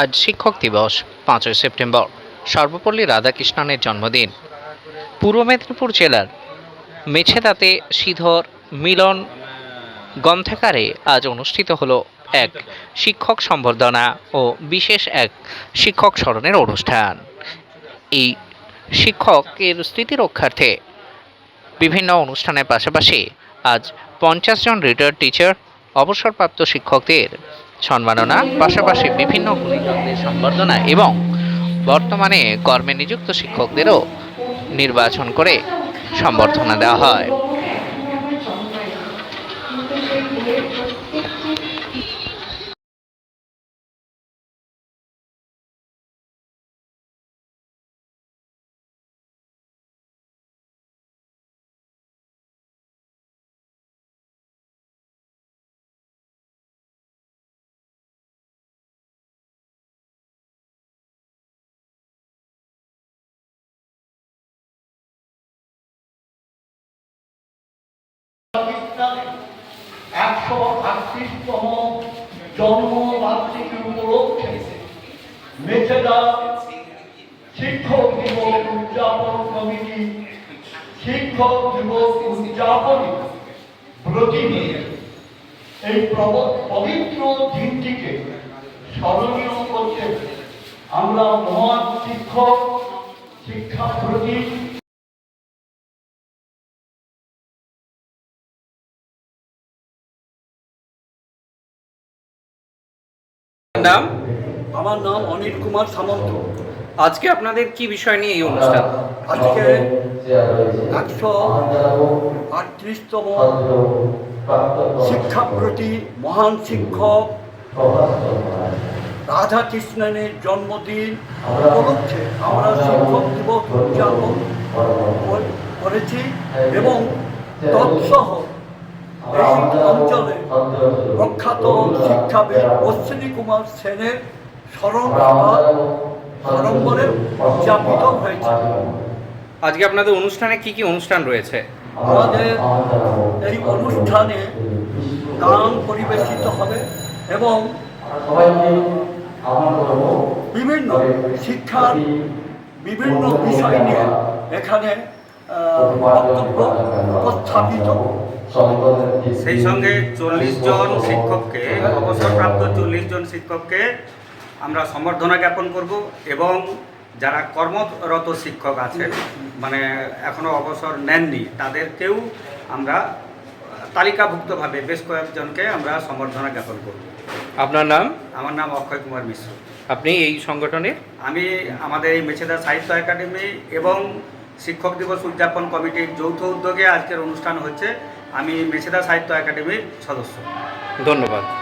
আজ শিক্ষক দিবস, পাঁচই সেপ্টেম্বর। সর্বপল্লী রাধাকৃষ্ণনের জন্মদিন। পূর্ব মেদিনীপুর জেলার মেছেদাতে শ্রীধর মিলন গ্রন্থাগারে আজ অনুষ্ঠিত হলো এক শিক্ষক সম্বর্ধনা ও বিশেষ এক শিক্ষক স্মরণের অনুষ্ঠান। এই শিক্ষকের স্মৃতি রক্ষার্থে বিভিন্ন অনুষ্ঠানের পাশাপাশি আজ পঞ্চাশ জন রিটায়ার্ড টিচার, অবসরপ্রাপ্ত শিক্ষকদের সম্মাননা, পাশাপাশি বিভিন্ন গুণীজনদের সম্বর্ধনা এবং বর্তমানে কর্মে নিযুক্ত শিক্ষকদেরও নির্বাচন করে সম্বর্ধনা দেওয়া হয়। আটত্রিশতম জন্মবার্ষিকী উপলক্ষে মেছেদা শিক্ষক দিবস উদযাপন কমিটি, শিক্ষক দিবস উদযাপন নিয়ে এই পবিত্র দিনটিকে স্মরণীয় করতে আমরা মহান শিক্ষক নাম? আমার নাম অনিল কুমার সামন্ত। আজকে আপনাদের কি বিষয় নিয়ে এই অনুষ্ঠান? আজকে একশো আটত্রিশতম শিক্ষাপ্রতি মহান শিক্ষক রাধা কৃষ্ণনের জন্মদিন উপলক্ষে আমরা শিক্ষক দিবস উদযাপন করেছি এবং তৎসহ এই অঞ্চলে প্রখ্যাত শিক্ষাবিদ অশ্বিনী কুমার সেনের স্মরণ সরম্বরে উদযাপিত হয়েছে। আজকে আপনাদের অনুষ্ঠানে কি কি অনুষ্ঠান রয়েছে? আমাদের এই অনুষ্ঠানে গান পরিবেশিত হবে এবং বিভিন্ন শিক্ষার বিভিন্ন বিষয় নিয়ে এখানে বক্তব্য উপস্থাপিত সেই সঙ্গে চল্লিশ জন শিক্ষককে অবসরপ্রাপ্ত চল্লিশ জন শিক্ষককে আমরা সম্বর্ধনা জ্ঞাপন করব এবং যারা কর্মরত শিক্ষক আছেন মানে এখনও অবসর নেননি তাদেরকেও আমরা তালিকাভুক্তভাবে বেশ কয়েকজনকে আমরা সম্বর্ধনা জ্ঞাপন করব। আপনার নাম? আমার নাম অক্ষয় কুমার মিশ্র। আপনি এই সংগঠনের? আমি আমাদের এই মেছেদা সাহিত্য একাডেমি এবং শিক্ষক দিবস উদযাপন কমিটির যৌথ উদ্যোগে আজকের অনুষ্ঠান হচ্ছে। আমি মেছেদা সাহিত্য একাডেমির সদস্য। ধন্যবাদ।